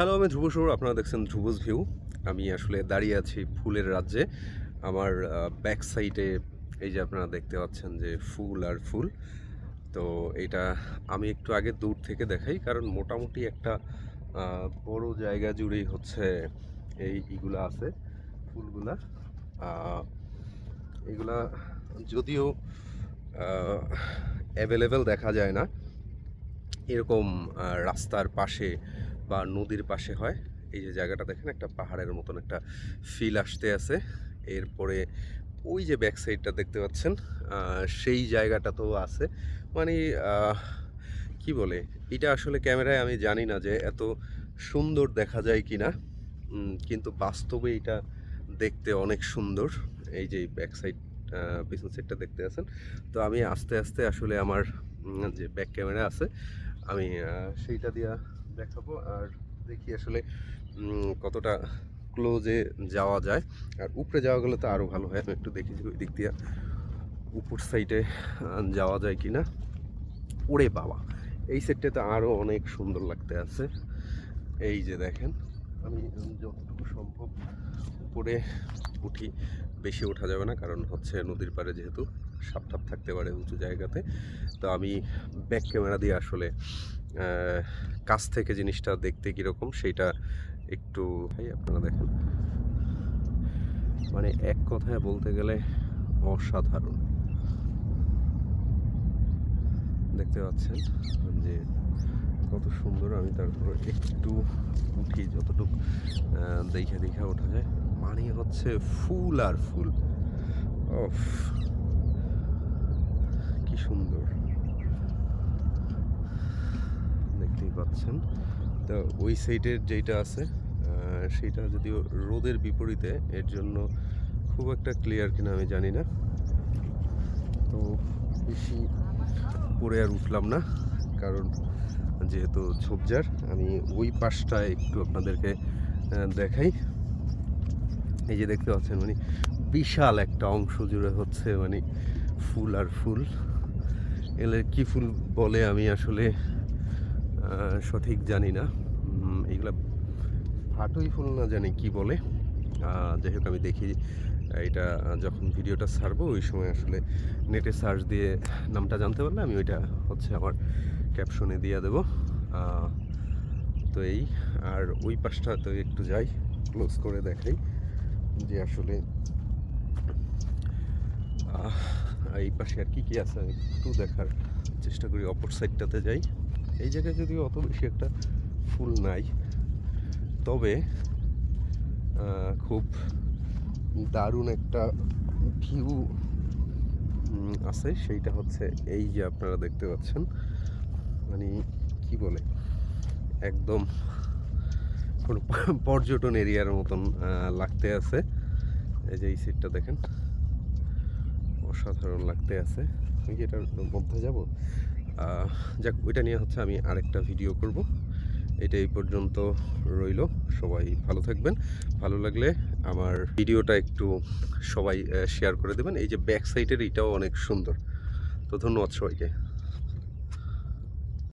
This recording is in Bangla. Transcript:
হ্যালো আমি ধ্রুব সৌর, আপনারা দেখছেন ধ্রুবস ভিউ আমি আসলে দাঁড়িয়ে আছি ফুলের রাজ্যে। আমার ব্যাক সাইডে এই যে আপনারা দেখতে পাচ্ছেন যে ফুল আর ফুল। তো এটা আমি একটু আগে দূর থেকে দেখাই, কারণ মোটামুটি একটা বড় জায়গা জুড়েই হচ্ছে এই ইগুলা আছে, ফুলগুলা। এগুলা যদিও অ্যাভেলেবেল দেখা যায় না। এরকম রাস্তার পাশে বা নদীর পাশে হয়। এই যে জায়গাটা দেখেন, একটা পাহাড়ের মতন একটা ফিল আসতে আছে। এরপরে ওই যে ব্যাক সাইডটা দেখতে পাচ্ছেন সেই জায়গাটা তো আছে। মানে কি বলে? এটা আসলে ক্যামেরায় আমি জানি না যে এত সুন্দর দেখা যায় কি না কিন্তু বাস্তবে এটা দেখতে অনেক সুন্দর। এই যে ব্যাক সাইড পিছন সাইডটা দেখতে আছেন। তো আমি আস্তে আস্তে আসলে আমার যে ব্যাক ক্যামেরা আছে, আমি সেইটা দিয়া দেখাবো আর দেখি আসলে কতটা ক্লোজে যাওয়া যায়। আর উপরে যাওয়া গেলে তো আরও ভালো হয়। আমি একটু দেখি ওই দিক দিয়ে উপর সাইডে যাওয়া যায় কি না ওরে বাবা! এই সেটটাতে আরও অনেক সুন্দর লাগতে আছে। এই যে দেখেন, আমি যতটুকু সম্ভব উপরে উঠি, বেশি ওঠা যাবে না। কারণ হচ্ছে নদীর পাড়ে যেহেতু সাপটাপ থাকতে পারে উঁচু জায়গাতে। তো আমি ব্যাক ক্যামেরা দিয়ে আসলে কাছ থেকে জিনিসটা দেখতে কীরকম সেইটা একটু ভাই আপনারা দেখেন। মানে এক কথায় বলতে গেলে অসাধারণ। দেখতে পাচ্ছেন যে কত সুন্দর আমি তারপর একটু উঠি, যতটুকু দেখে দেখে ওঠা যায়। মানে হচ্ছে ফুল আর ফুল। অফ কি সুন্দর। পাচ্ছেন। তো ওই সাইডের যেটা আছে সেইটা যদিও রোদের বিপরীতে, এর জন্য খুব একটা ক্লিয়ার কিনা আমি জানি না। তো বেশি পরে আর উঠলাম না, কারণ যেহেতু ঝোপঝাড়, আমি ওই পাশটা একটু আপনাদেরকে দেখাই। এই যে দেখতে পাচ্ছেন মানে বিশাল একটা অংশ জুড়ে হচ্ছে মানে ফুল আর ফুল। এলে কি ফুল বলে আমি আসলে সঠিক জানি না। এগুলা হাটুই ফুল না জানি কি বলে। যাই হোক, আমি দেখি, এটা যখন ভিডিওটা ছাড়বো, ওই সময় আসলে নেটে সার্চ দিয়ে নামটা জানতে পারলে আমি ওইটা হচ্ছে আমার ক্যাপশনে দিয়ে দেবো। তো এই, আর ওই পাশটা তো একটু যাই ক্লোজ করে দেখাই যে আসলে এই পাশে আর কি কি আছে একটু দেখার চেষ্টা করি, অপর সাইডটাতে যাই। এই জায়গায় যদিও অত বেশি একটা ফুল নাই, তবে খুব দারুণ একটা ভিউ আছে। সেইটা হচ্ছে এই যে আপনারা দেখতে পাচ্ছেন মানে কি বলে, একদম কোনো পর্যটন এরিয়ার মতন লাগতে আছে। এই যে এই সিটটা দেখেন, অসাধারণ লাগতে আছে। আমি কি এটার মধ্যে যাব? যাক, ওইটা নিয়ে হচ্ছে আমি আরেকটা ভিডিও করব। এটা এই পর্যন্ত রইল। সবাই ভালো থাকবেন। ভালো লাগলে আমার ভিডিওটা একটু সবাই শেয়ার করে দেবেন। এই যে ব্যাক সাইডের এইটাও অনেক সুন্দর। তো ধন্যবাদ সবাইকে।